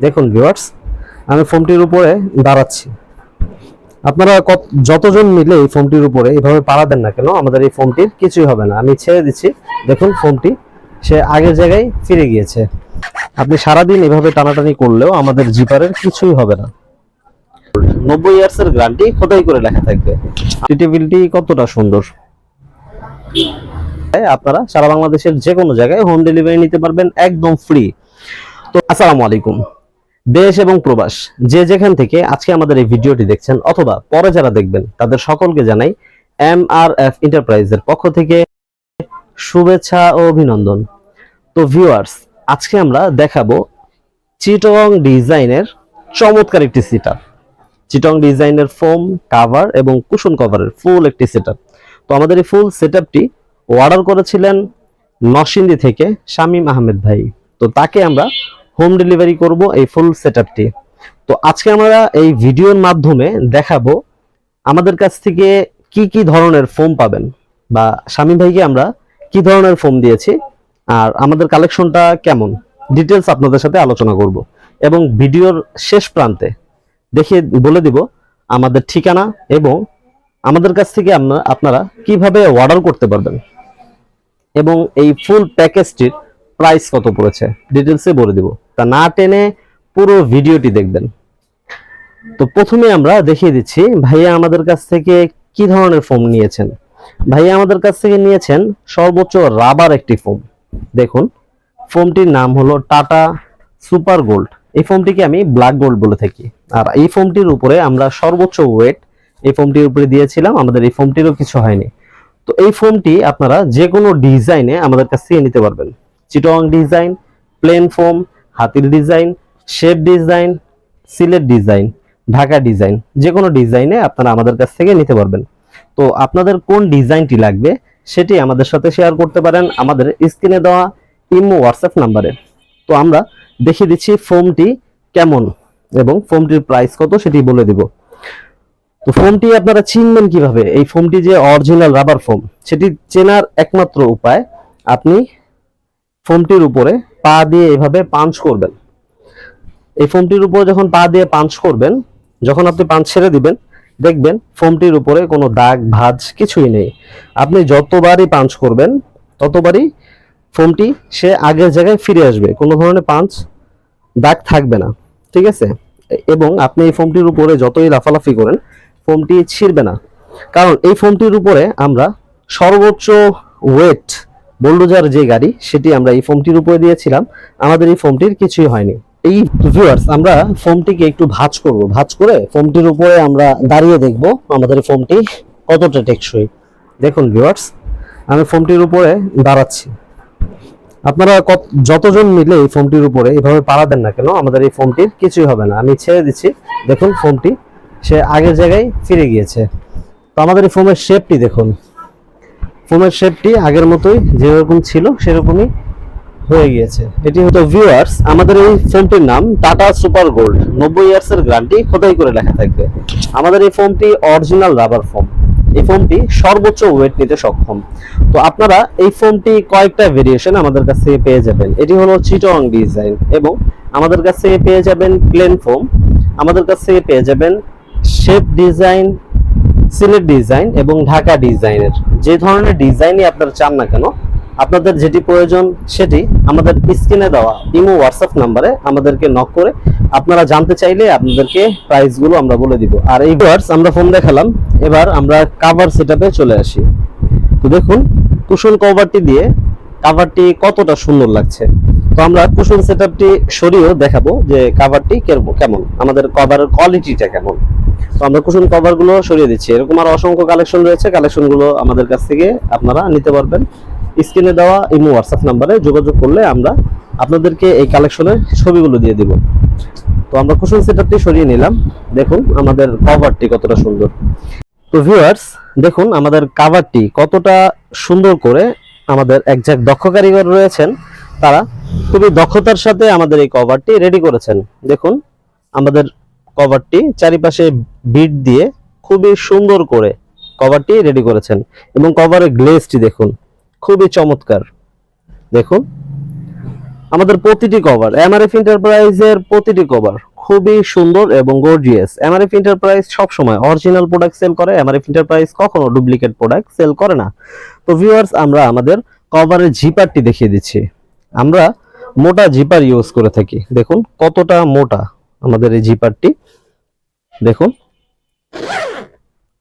দেখুন ভিউয়ার্স আমি ফোমটির উপরে দাঁড়াচ্ছি। আপনারা কত- যতজন মিলে এই ফোমটির উপরে এভাবে পাড়া দেন না কেন? আমাদের এই ফোমটির কিছুই হবে না। আমি ছেড়ে দিচ্ছি। দেখুন ফোমটি সে আগের জায়গায় ফিরে গিয়েছে। আপনি সারাদিন এভাবে টানাটানি করলেও আমাদের জিপারের কিছুই হবে না। নব্বই ইয়ার্স এর গ্যারান্টি খোদাই করে লেখা থাকবে। টেবিলটি কতটা সুন্দর। আপনারা সারা বাংলাদেশের যে কোনো জায়গায় হোম ডেলিভারি নিতে পারবেন একদম ফ্রি। তো, আসসালামু আলাইকুম। দেশ এবং প্রবাস, যে যেখান থেকে আজকে আমাদের এই ভিডিওটি দেখছেন অথবা পরে যারা দেখবেন, তাদের সকলকে জানাই এম আর এফ এন্টারপ্রাইজের পক্ষ থেকে শুভেচ্ছা ও অভিনন্দন। তো ভিউয়ার্স আজকে আমরা দেখাবো চিটং ডিজাইনের চমৎকার একটি সেটআপ চিটং ডিজাইনের ফোম কাভার এবং কুশন কভারের ফুল একটি সেটআপ তো আমাদের এই ফুল সেটআপটি অর্ডার করেছিলেন নরসিংদী থেকে শামীম আহমেদ ভাই। তো তাকে আমরা হোম ডেলিভারি করব এই ফুল সেটআপটি। তো আজকে আমরা এই ভিডিওর মাধ্যমে দেখাবো আমাদের কাছ থেকে কি কি ধরনের ফোম পাবেন বা স্বামী ভাইকে আমরা কি ধরনের ফোম দিয়েছি আর আমাদের কালেকশনটা কেমন ডিটেলস আপনাদের সাথে আলোচনা করব এবং ভিডিওর শেষ প্রান্তে দেখিয়ে বলে দিব আমাদের ঠিকানা এবং আমাদের কাছ থেকে আপনারা কীভাবে অর্ডার করতে পারবেন এবং এই ফুল প্যাকেজটির প্রাইস কত পড়েছে? ডিটেলসে বলে দিব। তা না টেনে পুরো ভিডিওটি দেখবেন। তো প্রথমে আমরা দেখিয়ে দিচ্ছি, ভাইয়া আমাদের কাছ থেকে কি ধরনের ফোম নিয়েছেন? ভাইয়া আমাদের কাছ থেকে নিয়েছেন সর্বোচ্চ রাবার একটি ফোম। দেখুন, ফোমটির নাম হলো টাটা সুপার গোল্ড। এই ফোমটিকে আমি ব্ল্যাক গোল্ড বলে থাকি। আর এই ফোমটির উপরে আমরা সর্বোচ্চ ওয়েট এই ফোমটির উপরে দিয়েছিলাম, আমাদের এই ফোমটিরও কিছু হয়নি। তো এই ফোমটি আপনারা যে কোনো ডিজাইনে আমাদের কাছ থেকে নিতে পারবেন। চিটং ডিজাইন, প্লেন ফোম, হাতির design, shape design, Sylhet design, Dhaka design যে কোনো ডিজাইনে আপনারা আমাদের কাছ থেকে নিতে পারবেন। তো আপনাদের কোন ডিজাইনটি লাগবে সেটি আমাদের সাথে শেয়ার করতে পারেন আমাদের স্ক্রিনে দেওয়া ইমো হোয়াটসঅ্যাপ নাম্বারে। তো আমরা দেখিয়ে দিচ্ছি ফোমটি কেমন এবং ফোমটির প্রাইস কত সেটি বলে দিব। তো ফোমটি আপনারা চিনবেন কীভাবে? এই ফোমটি যে অরিজিনাল রাবার ফোম সেটি চেনার একমাত্র উপায় আপনি ফোমটির উপরে পা দিয়ে এভাবে পাঞ্চ করবেন। এই ফোমটির উপরে যখন পা দিয়ে পাঞ্চ করবেন, যখন আপনি পাঞ্চ ছেড়ে দিবেন, দেখবেন ফোমটির উপরে কোনো দাগ, ভাঁজ কিছুই নেই। আপনি যতবারই পাঞ্চ করবেন, ততবারই ফোমটি সে আগের জায়গায় ফিরে আসবে। কোনো ধরনের পাঞ্চ দাগ থাকবে না, ঠিক আছে? এবং আপনি এই ফোমটির উপরে যতই লাফালাফি করেন, ফোমটি ছিঁড়বে না। কারণ এই ফোমটির উপরে আমরা সর্বোচ্চ ওয়েট বোল্ডোজার যে গাড়ি, সেটি আমরা এই ফোমটির উপরে দিয়েছিলাম। আমাদের এই ফোমটির কিছুই হয়নি। এই ভিউয়ার্স আমরা ফোমটিকে একটু ভাঁজ করব। ভাঁজ করে ফোমটির উপরে আমরা দাঁড়িয়ে দেখব আমাদের ফোমটি কতটা টেকসই। দেখুন ভিউয়ার্স আমি ফোমটির উপরে দাঁড়াচ্ছি। আপনারা কত- যতজন মিলে এই ফোমটির উপরে এভাবে পাড়া দেন না কেন? আমাদের এই ফোমটির কিছুই হবে না। আমি ছেড়ে দিচ্ছি। দেখুন ফোমটি, সে আগের জায়গায় ফিরে গিয়েছে। তো আমাদের এই ফোমের শেপটি দেখুন। ফোমের শেপটি আগের মতোই যেরকম ছিল, সেরকমই হয়ে গিয়েছে। এটি হতো ভিউয়ার্স আমাদের এই ফোনটির নাম টাটা সুপার গোল্ড নব্বই ইয়ার্স এর গ্যারান্টি খোদাই করে লেখা থাকবে। আমাদের এই ফোনটি অরিজিনাল রাবার ফোম এই ফোনটি সর্বোচ্চ ওয়েট নিতে সক্ষম। তো আপনারা এই ফোনটি কয়েকটা ভেরিয়েশন আমাদের কাছ পেয়ে যাবেন। এটি হলো চিটং ডিজাইন এবং আমাদের কাছ পেয়ে যাবেন প্লেন ফোম আমাদের কাছ পেয়ে যাবেন শেপ ডিজাইন সিলেট ডিজাইন এবং ঢাকা ডিজাইনের। যে ধরনের ডিজাইনই আপনারা চান না কেন, আপনাদের যেটি প্রয়োজন সেটি আমাদের স্ক্রিনে দেওয়া ইমো, হোয়াটসঅ্যাপ নাম্বারে আমাদেরকে নক করে আপনারা জানতে চাইলে আপনাদেরকে প্রাইসগুলো আমরা বলে দিব। আর এই ভিউয়ার্স আমরা ফোন দেখালাম, এবার আমরা কাভার সেটআপে চলে আসি। তো দেখুন কুশন কভারটি দিয়ে কাভারটি কতটা সুন্দর লাগছে। তো আমরা কুশন সেটআপটি সরিয়েও দেখাবো যে কাভারটি কেমন, আমাদের কভারের কোয়ালিটিটা কেমন। তো আমরা কুশন কভারগুলো সরিয়ে দিচ্ছি। এরকম আর অসংখ্য কালেকশন রয়েছে। কালেকশনগুলো আমাদের কাছ থেকে আপনারা নিতে পারবেন। স্ক্রিনে দেওয়া ইমো হোয়াটসঅ্যাপ নাম্বারে যোগাযোগ করলে আমরা আপনাদেরকে এই কালেকশনের ছবিগুলো দিয়ে দিব। তো আমরা কুশন সেটআপটি সরিয়ে নিলাম। দেখুন আমাদের কভারটি কতটা সুন্দর। তো ভিউয়ার্স দেখুন আমাদের কাভারটি কতটা সুন্দর করে আমাদের একজাক দক্ষ কারিগর রয়েছেন। তারা খুবই দক্ষতার সাথে আমাদের এই কভারটি রেডি করেছেন। দেখুন আমাদের কভারটি চারিপাশে বিট দিয়ে খুবই সুন্দর করে কভারটি রেডি করেছেন এবং কভারের গ্লেজটি দেখুন, খুবই চমৎকার। দেখুন, আমাদের প্রতিটি কভার এমআরএফ এন্টারপ্রাইজের প্রতিটি কভার খুবই সুন্দর এবং গর্জিয়াস এমআরএফ এন্টারপ্রাইজ সব সময় অরিজিনাল প্রোডাক্ট সেল করে এমআরএফ এন্টারপ্রাইজ কখনো ডুপ্লিকেট প্রোডাক্ট সেল করে না। তো ভিউয়ার্স আমরা আমাদের কভারের জিপারটি দেখিয়ে দিচ্ছি। আমরা মোটা জিপার ইউজ করে থাকি। দেখুন, কতটা মোটা। আমাদের এই জিপারটি দেখুন।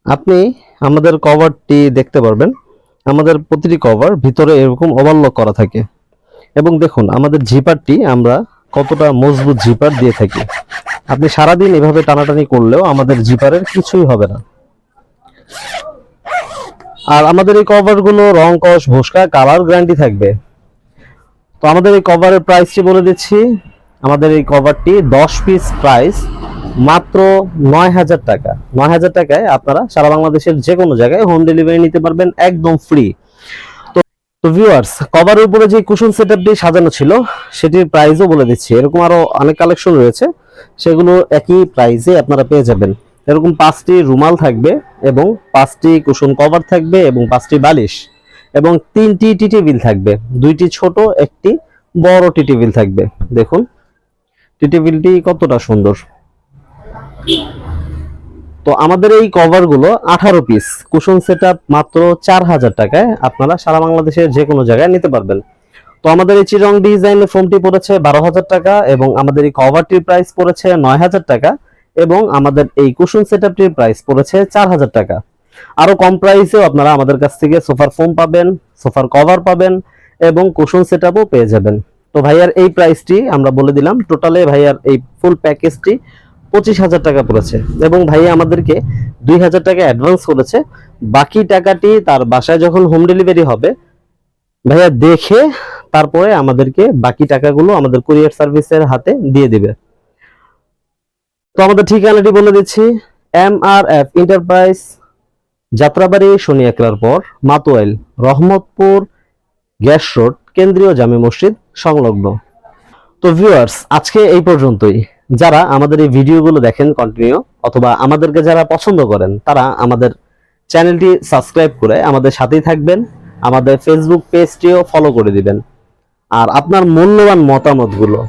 আপনি আমাদের কভারটি দেখতে পারবেন। আমাদের প্রতিটি কভার ভিতরে এরকম ওভারলক করা থাকে। এবং দেখুন, আমাদের জিপারটি আমরা কতটা মজবুত জিপার দিয়ে থাকি। আপনি সারাদিন এভাবে টানাটানি করলেও আমাদের জিপারের কিছুই হবে না। আর আমাদের এই কভারগুলো রং কস ভোসকা কালার গ্যারান্টি থাকবে। তো আমাদের এই কভারের প্রাইসটি বলে দিচ্ছি। আমাদের এই কভারটি দশ পিস প্রাইস মাত্র নয় হাজার টাকা। নয় হাজার টাকায় আপনারা সারা বাংলাদেশের যে কোনো জায়গায় হোম ডেলিভারি নিতে পারবেন একদম ফ্রি তো ভিউয়ার্স কভারের উপরে যে কুশন সেটআপটি সাজানো ছিল, সেটির প্রাইসও বলে দিচ্ছি। এরকম আরও অনেক কালেকশন রয়েছে, সেগুলো একই প্রাইসে আপনারা পেয়ে যাবেন। এরকম পাঁচটি রুমাল থাকবে এবং পাঁচটি কুশন কভার থাকবে এবং পাঁচটি বালিশ এবং তিনটি টি টেবিল থাকবে। দুইটি ছোট, একটি বড় টি টেবিল থাকবে। দেখুন টি টেবিলটি কতটা সুন্দর? তো আমাদের এই কভারগুলো আঠারো পিস কুশন সেট মাত্র চার হাজার টাকায় আপনারা সারা বাংলাদেশের যে কোনো জায়গায় নিতে পারবেন। তো আমাদের এই চিরং ডিজাইন ফোমটি পড়েছে বারো হাজার টাকা এবং আমাদের এই কভারটির প্রাইস পড়েছে নয় হাজার টাকা এবং আমাদের এই কুশন সেটআপটির প্রাইস পড়েছে চার হাজার টাকা। আরও কম প্রাইসেও আপনারা আমাদের কাছ থেকে সোফার ফোম পাবেন, সোফার কভার পাবেন এবং কুশন সেটআপও পেয়ে যাবেন। তো ভাইয়ার এই প্রাইসটি আমরা বলে দিলাম টোটালে ভাইয়ার এই ফুল প্যাকেজটি পঁচিশ হাজার টাকা পড়েছে এবং ভাইয়া আমাদেরকে দুই হাজার টাকা অ্যাডভান্স করেছে। বাকি টাকাটি তার বাসায় যখন হোম ডেলিভারি হবে, ভাইয়া দেখে তারপরে আমাদেরকে বাকি টাকাগুলো আমাদের কুরিয়ার সার্ভিসের হাতে দিয়ে দিবে। তো আমাদের ঠিকানাটি বলে দিচ্ছি M R F enterprise Jatrabari শনি একলার পর, মাতোয়াইল, রহমতপুর, গ্যাস রোড, কেন্দ্রীয় জামে মসজিদ সংলগ্ন। তো ভিউয়ার্স আজকে এই পর্যন্তই। যারা আমাদের এই ভিডিওগুলো দেখেন কন্টিনিউ অথবা আমাদেরকে যারা পছন্দ করেন, তারা আমাদের চ্যানেলটি সাবস্ক্রাইব করে আমাদের সাথেই থাকবেন, আমাদের ফেসবুক পেজটিও ফলো করে দিবেন। আর আপনার মূল্যবান মতামতগুলো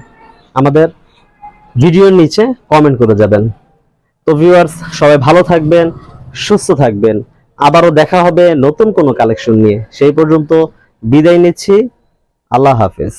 আমাদের ভিডিওর নিচে কমেন্ট করে যাবেন। তো ভিউয়ার্স সবাই ভালো থাকবেন, সুস্থ থাকবেন। আবারও দেখা হবে নতুন কোনো কালেকশন নিয়ে। সেই পর্যন্ত বিদায় নিচ্ছি। আল্লাহ হাফেজ।